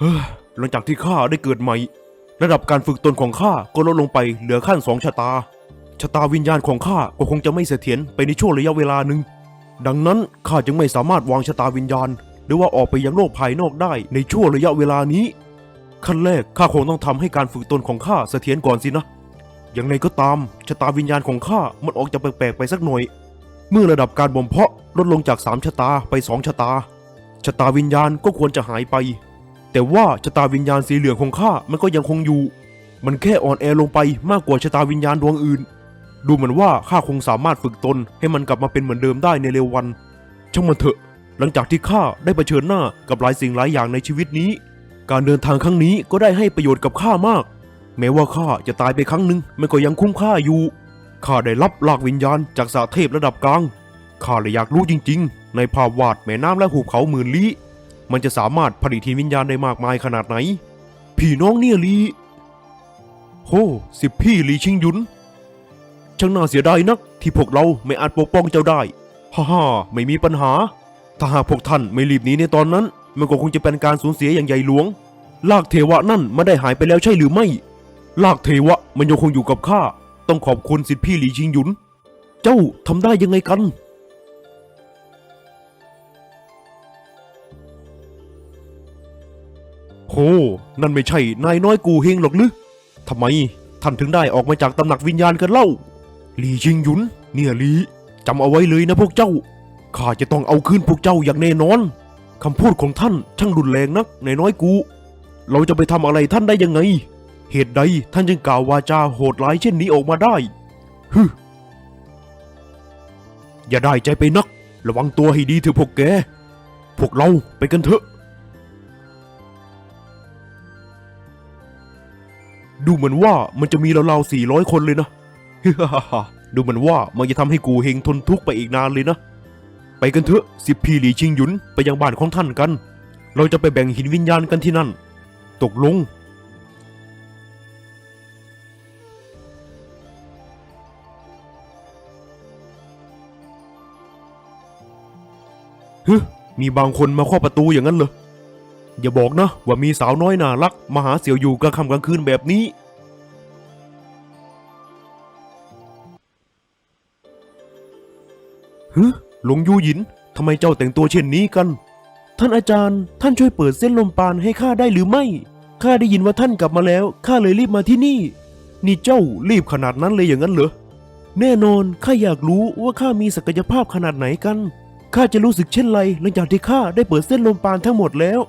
เฮ้ยหลังจากที่ข้าได้เกิดใหม่ ระดับการฝึกตนของข้าก็ลดลงไปเหลือขั้นสองชะตา ชะตาวิญญาณของข้าก็คงจะไม่เสถียรไปในช่วงระยะเวลาหนึ่ง ดังนั้นข้าจึงไม่สามารถวางชะตาวิญญาณ หรือว่าออกไปยังโลกภายนอกได้ในช่วงระยะเวลานี้ ขั้นแรกข้าคงต้องทำให้การฝึกตนของข้าเสถียรก่อนสินะ อย่างไรก็ตามชะตาวิญญาณของข้ามันออกจะแปลกๆไปสักหน่อย เมื่อระดับการบ่มเพาะลดลงจากสามชะตาไปสองชะตาชะตาวิญญาณก็ควรจะหายไป แต่ว่าชะตาวิญญาณสีเหลืองของข้ามันก็ยังคงอยู่ มันแค่อ่อนแอลงไปมากกว่าชะตาวิญญาณดวงอื่น ดูเหมือนว่าข้าคงสามารถฝึกตนให้มันกลับมาเป็นเหมือนเดิมได้ในเร็ววัน ช่างมันเถอะ หลังจากที่ข้าได้เผชิญหน้ากับหลายสิ่งหลายอย่างในชีวิตนี้ การเดินทางครั้งนี้ก็ได้ให้ประโยชน์กับข้ามาก แม้ว่าข้าจะตายไปครั้งหนึ่งมันก็ยังคุ้มค่าอยู่ข้าได้รับลากวิญญาณจากสาเทพระดับกลางข้าเลยอยากรู้จริง ๆ ในภาพวาดแม่น้ำและหุบเขาหมื่นลี้ มันจะสามารถผลิตทีวิญญาณได้มากมายขนาดไหนพี่น้องเนี่ยลีโหสิบพี่ลีชิงยุน ช่างน่าเสียดายนัก ที่พวกเราไม่อาจปกป้องเจ้าได้ ฮ่าฮ่าไม่มีปัญหา ถ้าหากพวกท่านไม่รีบหนีในตอนนั้น มันก็คงจะเป็นการสูญเสียอย่างใหญ่หลวง ลากเทวะนั่นไมันได้หายไปแล้วใช่หรือไม่ ลากเทวะมันยังคงอยู่กับข้า ต้องขอบคุณสิทธิพี่หลีชิงหยุน เจ้าทำได้ยังไงกัน นั่นไม่ใช่นายน้อยกูเฮงหรอกหรือทำไมท่านถึงได้ออกมาจากตำหนักวิญญาณกันเล่า หลีชิงหยุน เนี่ยหลีจำเอาไว้เลยนะพวกเจ้า ข้าจะต้องเอาคืนพวกเจ้าอย่างแน่นอน คำพูดของท่านช่างรุนแรงนักนายน้อยกู เราจะไปทำอะไรท่านได้ยังไง เหตุใดท่านจึงกล่าววาจาโหดร้ายเช่นนี้ออกมาได้ฮึอย่าได้ใจไปนัก ระวังตัวให้ดีเถอะพวกแก พวกเราไปกันเถอะ ดูเหมือนว่ามันจะมีราวๆสี่ร้อยคนเลยนะ ดูเหมือนว่ามันจะทำให้กูเฮงทนทุกข์ไปอีกนานเลยนะ ไปกันเถอะสิบพี่หลีชิงหยุนไปยังบ้านของท่านกัน เราจะไปแบ่งหินวิญญาณกันที่นั่น ตกลง ฮึ มีบางคนมาเคาะประตูอย่างนั้นเหรอ อย่าบอกนะ ว่ามีสาวน้อยน่ารักมาหาเสี่ยวอยู่กลางค่ำกลางคืนแบบนี้ ฮึหลงยูหยินทำไมเจ้าแต่งตัวเช่นนี้กัน ท่านอาจารย์ ท่านช่วยเปิดเส้นลมปานให้ข้าได้หรือไม่ ข้าได้ยินว่าท่านกลับมาแล้ว ข้าเลยรีบมาที่นี่ นี่เจ้ารีบขนาดนั้นเลยอย่างนั้นเหรอ แน่นอน ข้าอยากรู้ว่าข้ามีศักยภาพขนาดไหนกัน ข้าจะรู้สึกเช่นไรหลังจากที่ข้าได้เปิดเส้นลมปานทั้งหมดแล้ว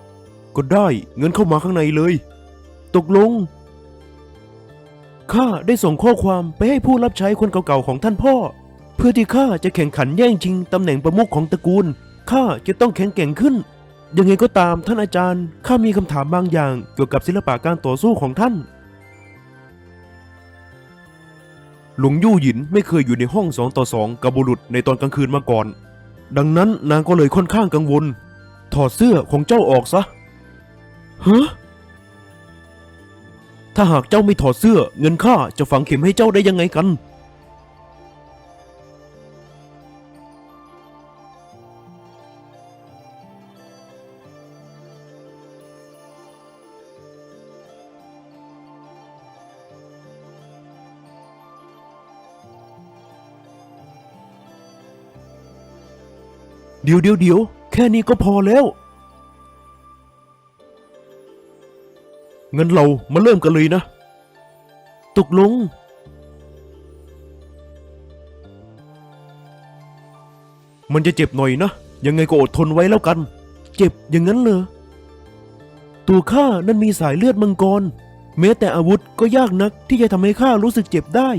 ก็ได้ เงินเข้ามาข้างในเลย ตกลง ข้าได้ส่งข้อความไปให้ผู้รับใช้คนเก่าๆของท่านพ่อ เพื่อที่ข้าจะแข่งขันแย่งชิงตำแหน่งประมุขของตระกูล ข้าจะต้องแข็งแกร่งขึ้น ยังไงก็ตามท่านอาจารย์ ข้ามีคำถามบางอย่างเกี่ยวกับศิลปะการต่อสู้ของท่าน หลวงยู่หยินไม่เคยอยู่ในห้องสองต่อสองกับบุรุษในตอนกลางคืนมาก่อน ดังนั้นนางก็เลยค่อนข้างกังวล ถอดเสื้อของเจ้าออกซะ ฮะถ้าหากเจ้าไม่ถอดเสื้อ เงินข้าจะฝังเข็มให้เจ้าได้ยังไงกัน เดี๋ยวเดี๋ยวเดี๋ยวแค่นี้ก็พอแล้ว งินเรามาเริ่มกันเลยนะ ตกลง มันจะเจ็บหน่อยนะ ยังไงก็อดทนไว้แล้วกัน เจ็บอย่างนั้นเหรอ ตัวข้านั้นมีสายเลือดมังกร แม้แต่อาวุธก็ยากนักที่จะทำให้ข้ารู้สึกเจ็บได้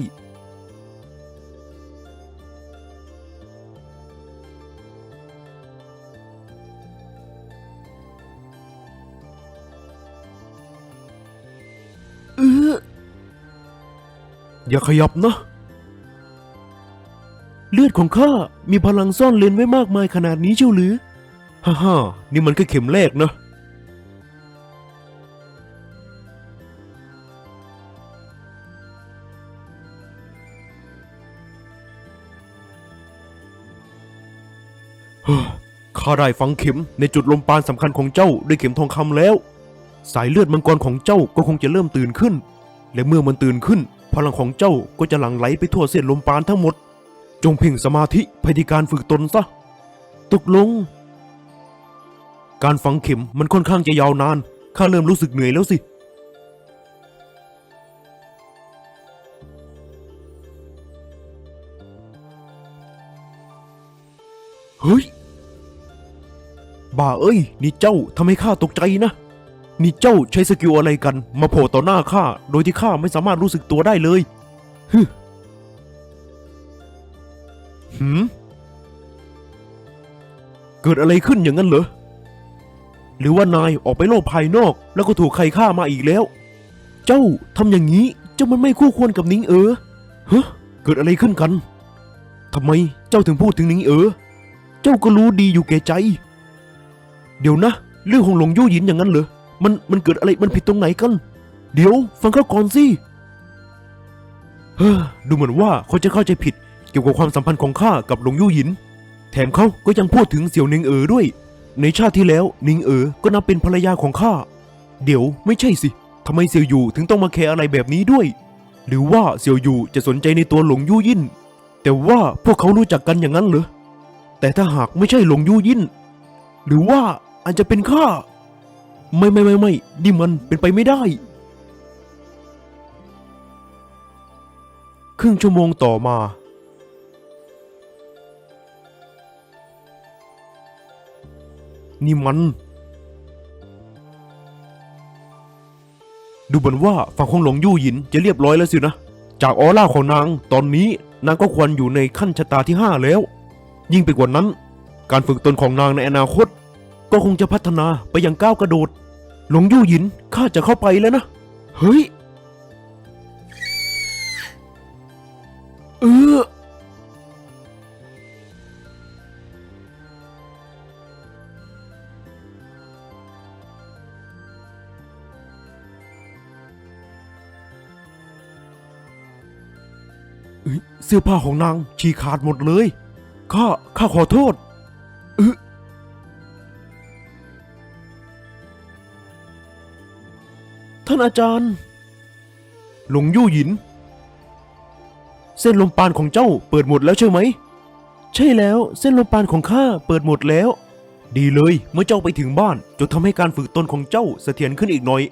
อออย่าขยับนะ เลือดของข้ามีพลังซ่อนเลนไว้มากมายขนาดนี้เชียวหรือ ฮ่าฮ่านี่มันแค่เข็มแรกนะเฮ้อข้าได้ฝังเข็มในจุดลมปานสำคัญของเจ้าด้วยเข็มทองคำแล้ว สายเลือดมังกรของเจ้าก็คงจะเริ่มตื่นขึ้น และเมื่อมันตื่นขึ้น พลังของเจ้าก็จะหลั่งไหลไปทั่วเส้นลมปราณทั้งหมด จงเพ่งสมาธิภายในการฝึกตนซะตกลง การฝังเข็มมันค่อนข้างจะยาวนาน ข้าเริ่มรู้สึกเหนื่อยแล้วสิ เฮ้ยบ้าเอ้ย นี่เจ้าทำให้ข้าตกใจนะ นี่เจ้าใช้สกิลอะไรกัน มาโผล่ต่อหน้าข้า โดยที่ข้าไม่สามารถรู้สึกตัวได้เลยฮึหืมเกิดอะไรขึ้นอย่างนั้นเหรอ หรือว่านายออกไปโลกภายนอกแล้วก็ถูกใครฆ่ามาอีกแล้ว เจ้าทำอย่างนี้ เจ้ามันไม่คู่ควรกับนิงเออฮะเกิดอะไรขึ้นกันทำไมเจ้าถึงพูดถึงนิงเออ เจ้าก็รู้ดีอยู่แก่ใจ เดี๋ยวนะ เรื่องของหลงยู่หยินอย่างนั้นเหรอ มันมันเกิดอะไรมันผิดตรงไหนกัน เดี๋ยวฟังเขาก่อนสิเฮ้อดูเหมือนว่าเขาจะเข้าใจผิดเกี่ยวกับความสัมพันธ์ของข้ากับหลงยู่หยิน แถมเขาก็ยังพูดถึงเสี่ยวนิงเอ๋อด้วย ในชาติที่แล้วนิงเอ๋อก็นับเป็นภรรยาของข้า เดี๋ยวไม่ใช่สิทำไมเสี่ยวอยู่ถึงต้องมาแคร์อะไรแบบนี้ด้วย หรือว่าเสี่ยวอยู่จะสนใจในตัวหลงยู่ยิน แต่ว่าพวกเขารู้จักกันอย่างนั้นเหรอ แต่ถ้าหากไม่ใช่หลงยู่ยิน หรือว่าอาจจะเป็นข้า ไม่ไม่ไม่ไม่นี่มันเป็นไปไม่ได้ ครึ่งชั่วโมงต่อมา นี่มัน ดูเหมือนว่าฝั่งของหลงยู่หยินจะเรียบร้อยแล้วสินะ จากออร่าของนางตอนนี้นางก็ควรอยู่ในขั้นชะตาที่ 5 แล้ว ยิ่งไปกว่านั้น การฝึกตนของนางในอนาคต ก็คงจะพัฒนาไปอย่างก้าวกระโดด หลงยู่หยินข้าจะเข้าไปแล้วนะ เฮ้ย เออเอ้ยเสื้อผ้าของนางฉีกขาดหมดเลย ข้า ข้าขอโทษ ท่านอาจารย์ หลงยู่หยิน เส้นลมปานของเจ้าเปิดหมดแล้วใช่ไหม ใช่แล้วเส้นลมปานของข้าเปิดหมดแล้ว ดีเลยเมื่อเจ้าไปถึงบ้าน จะทำให้การฝึกตนของเจ้าเสถียรขึ้นอีกหน่อย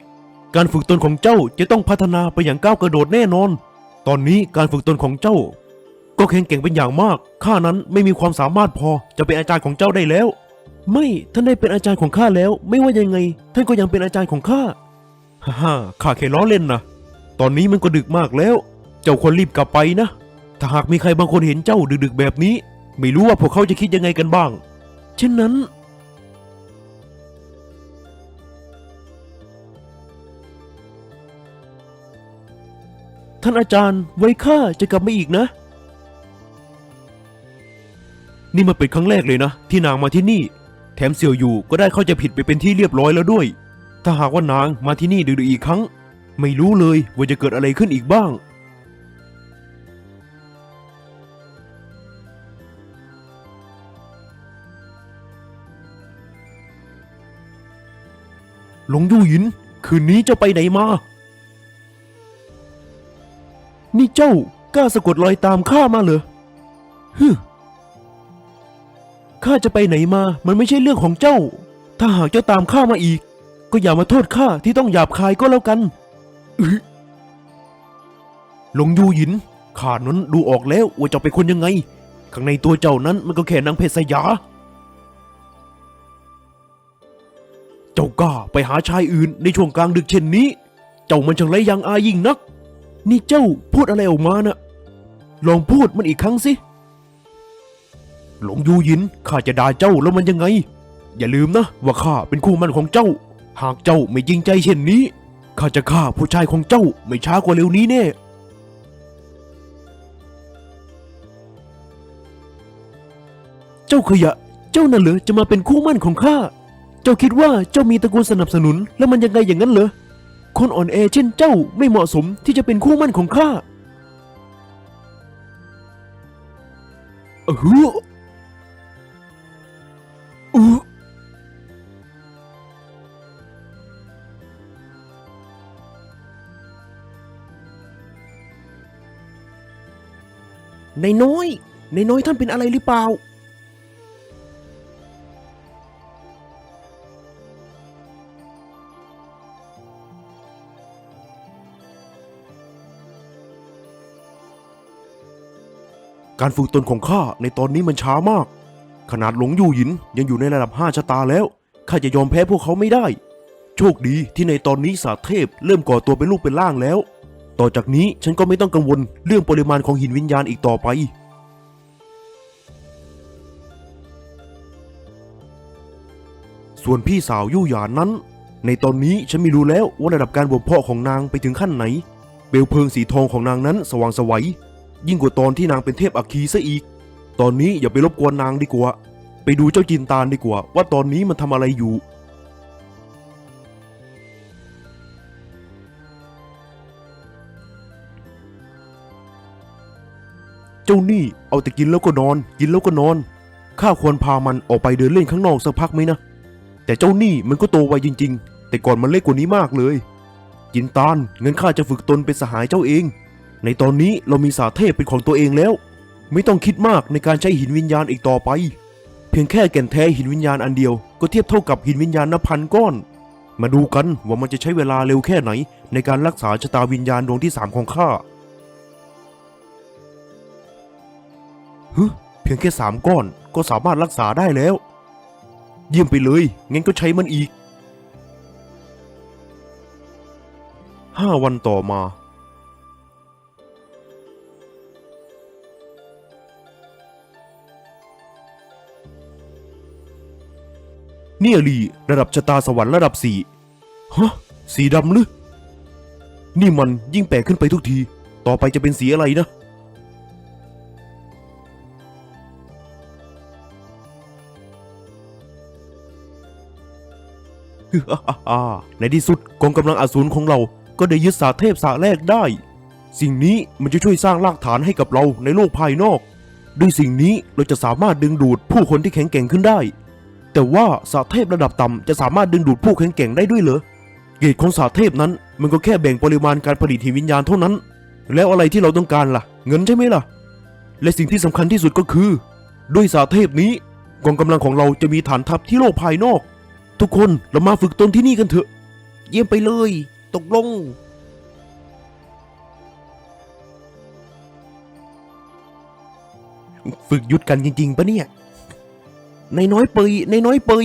การฝึกตนของเจ้าจะต้องพัฒนาไปอย่างก้าวกระโดดแน่นอน ตอนนี้การฝึกตนของเจ้า ก็แข็งแกร่งเป็นอย่างมากข้านั้นไม่มีความสามารถพอจะเป็นอาจารย์ของเจ้าได้แล้ว ไม่ท่านได้เป็นอาจารย์ของข้าแล้ว ไม่ว่ายังไง ท่านก็ยังเป็นอาจารย์ของข้า ฮ่าข้าแค่ล้อเล่นนะตอนนี้มันก็ดึกมากแล้ว เจ้าควรรีบกลับไปนะ ถ้าหากมีใครบางคนเห็นเจ้าดึกๆแบบนี้ ไม่รู้ว่าพวกเขาจะคิดยังไงกันบ้าง เช่นนั้น ท่านอาจารย์ไว้ข้าจะกลับมาอีกนะ นี่มันเป็นครั้งแรกเลยนะ ที่นางมาที่นี่ แถมเสี่ยวอยู่ก็ได้เข้าใจผิดไปเป็นที่เรียบร้อยแล้วด้วย ถ้าหากว่านางมาที่นี่ดึกๆอีกครั้ง ไม่รู้เลยว่าจะเกิดอะไรขึ้นอีกบ้าง หลงยู่หยิน คืนนี้เจ้าไปไหนมา นี่เจ้ากล้าสะกดรอยตามข้ามาเหรอฮึข้าจะไปไหนมา มันไม่ใช่เรื่องของเจ้า ถ้าหากเจ้าตามข้ามาอีก ก็อย่ามาโทษข้าที่ต้องหยาบคายก็แล้วกันอึหลงยูหยินข้านั้นดูออกแล้วว่าเจ้าเป็นคนยังไง ข้างในตัวเจ้านั้นมันก็แค่นางเพชรสยา เจ้ากล้าไปหาชายอื่นในช่วงกลางดึกเช่นนี้ เจ้ามันช่างไรยังอายยิ่งนัก นี่เจ้าพูดอะไรออกมานะ่ะลองพูดมันอีกครั้งสิ หลงยูหยินข้าจะด่าเจ้าแล้วมันยังไง อย่าลืมนะว่าข้าเป็นคู่มั่นของเจ้า หากเจ้าไม่จริงใจเช่นนี้ ข้าจะฆ่าผู้ชายของเจ้าไม่ช้ากว่าเร็วนี้แน่ เจ้าขยะ เจ้านั่นเหรอจะมาเป็นคู่มั่นของข้า เจ้าคิดว่าเจ้ามีตระกูลสนับสนุน แล้วมันยังไงอย่างนั้นเหรอ คนอ่อนแอเช่นเจ้าไม่เหมาะสมที่จะเป็นคู่มั่นของข้าเออเออ นายน้อยนายน้อยท่านเป็นอะไรหรือเปล่า การฝึกตนของข้าในตอนนี้มันช้ามาก ขนาดหลงยู่หยินยังอยู่ในระดับห้าชะตาแล้ว ข้าจะยอมแพ้พวกเขาไม่ได้ โชคดีที่ในตอนนี้สาเทพเริ่มก่อตัวเป็นรูปเป็นร่างแล้ว ต่อจากนี้ฉันก็ไม่ต้องกังวลเรื่องปริมาณของหินวิญญาณอีกต่อไป ส่วนพี่สาวยู่หยานนั้น ในตอนนี้ฉันไม่รู้แล้วว่าระดับการบ่มเพาะของนางไปถึงขั้นไหน เปลวเพลิงสีทองของนางนั้นสว่างสวัยยิ่งกว่าตอนที่นางเป็นเทพอัคคีซะอีก ตอนนี้อย่าไปรบกวนนางดีกว่า ไปดูเจ้าจินตาลดีกว่า ว่าตอนนี้มันทำอะไรอยู่ เจ้านี่เอาแต่กินแล้วก็นอน กินแล้วก็นอน ข้าควรพามันออกไปเดินเล่นข้างนอกสักพักไหมนะ แต่เจ้านี่มันก็โตไวจริง ๆ แต่ก่อนมันเล็กกว่านี้มากเลยจินตานเงินข้าจะฝึกตนเป็นสหายเจ้าเอง ในตอนนี้เรามีสาเทพเป็นของตัวเองแล้ว ไม่ต้องคิดมากในการใช้หินวิญญาณอีกต่อไป เพียงแค่แก่นแท้หินวิญญาณอันเดียว ก็เทียบเท่ากับหินวิญญาณนับพันก้อน มาดูกันว่ามันจะใช้เวลาเร็วแค่ไหน ในการรักษาชะตาวิญญาณดวงที่สามของข้า เพียงแค่สามก้อนก็สามารถรักษาได้แล้ว เยี่ยมไปเลยงั้นก็ใช้มันอีกห้าวันต่อมา เนี่ยลีระดับชะตาสวรรค์ระดับสี่ฮะ สีดำหรือ นี่มันยิ่งแปลกขึ้นไปทุกที ต่อไปจะเป็นสีอะไรนะ ในที่สุดกองกำลังอสูรของเราก็ได้ยึดสาเทพสาแรกได้ สิ่งนี้มันจะช่วยสร้างรากฐานให้กับเราในโลกภายนอก ด้วยสิ่งนี้เราจะสามารถดึงดูดผู้คนที่แข็งแกร่งขึ้นได้ แต่ว่าสาเทพระดับต่ำจะสามารถดึงดูดผู้แข็งแกร่งได้ด้วยเหรอเกรดของสาเทพนั้นมันก็แค่แบ่งปริมาณการผลิตหินวิญญาณเท่านั้น แล้วอะไรที่เราต้องการล่ะ เงินใช่ไหมล่ะ และสิ่งที่สำคัญที่สุดก็คือ ด้วยสาเทพนี้กองกำลังของเราจะมีฐานทัพที่โลกภายนอก ทุกคนเรามาฝึกตนที่นี่กันเถอะ เยี่ยมไปเลย ตกลง ฝึกหยุดกันจริง ๆปะเนี่ย ในน้อยเปีในน้อยเปี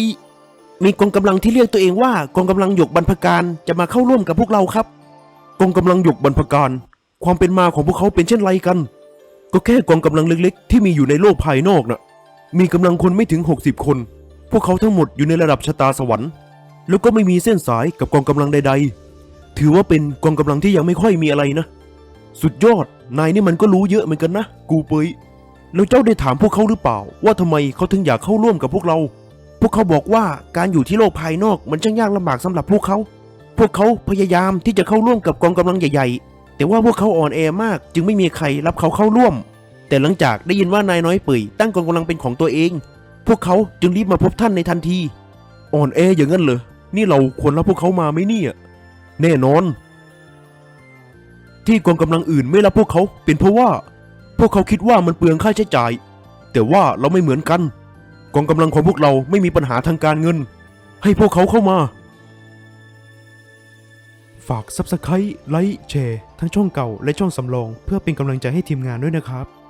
มีกองกำลังที่เรียกตัวเองว่ากองกำลังหยกบรรพการจะมาเข้าร่วมกับพวกเราครับ กองกำลังหยกบรรพการ ความเป็นมาของพวกเขาเป็นเช่นไรกัน ก็แค่กองกำลังเล็กๆ ที่มีอยู่ในโลกภายนอกน่ะมีกำลังคนไม่ถึง 60 คน พวกเขาทั้งหมดอยู่ในระดับชะตาสวรรค์ แล้วก็ไม่มีเส้นสายกับกองกำลังใด ๆ ถือว่าเป็นกองกำลังที่ยังไม่ค่อยมีอะไรนะ สุดยอด นายนี่มันก็รู้เยอะเหมือนกันนะ กูเปยแล้วเจ้าได้ถามพวกเขาหรือเปล่า ว่าทำไมเขาถึงอยากเข้าร่วมกับพวกเรา พวกเขาบอกว่าการอยู่ที่โลกภายนอกมันช่างยากลำบากสำหรับพวกเขา พวกเขาพยายามที่จะเข้าร่วมกับกองกำลังใหญ่ๆ แต่ว่าพวกเขาอ่อนแอมาก จึงไม่มีใครรับเขาเข้าร่วม แต่หลังจากได้ยินว่านายน้อยเปื่อยตั้งกองกำลังเป็นของตัวเอง พวกเขาจึงรีบมาพบท่านในทันที อ่อนแออย่างนั้นเหรอ นี่เราควรรับพวกเขามาไหมเนี่ย แน่นอน ที่กองกำลังอื่นไม่รับพวกเขาเป็นเพราะว่า พวกเขาคิดว่ามันเปลืองค่าใช้จ่าย แต่ว่าเราไม่เหมือนกัน กองกำลังของพวกเราไม่มีปัญหาทางการเงิน ให้พวกเขาเข้ามา ฝาก Subscribe ไลค์แชร์ทั้งช่องเก่าและช่องสำรอง เพื่อเป็นกำลังใจให้ทีมงานด้วยนะครับ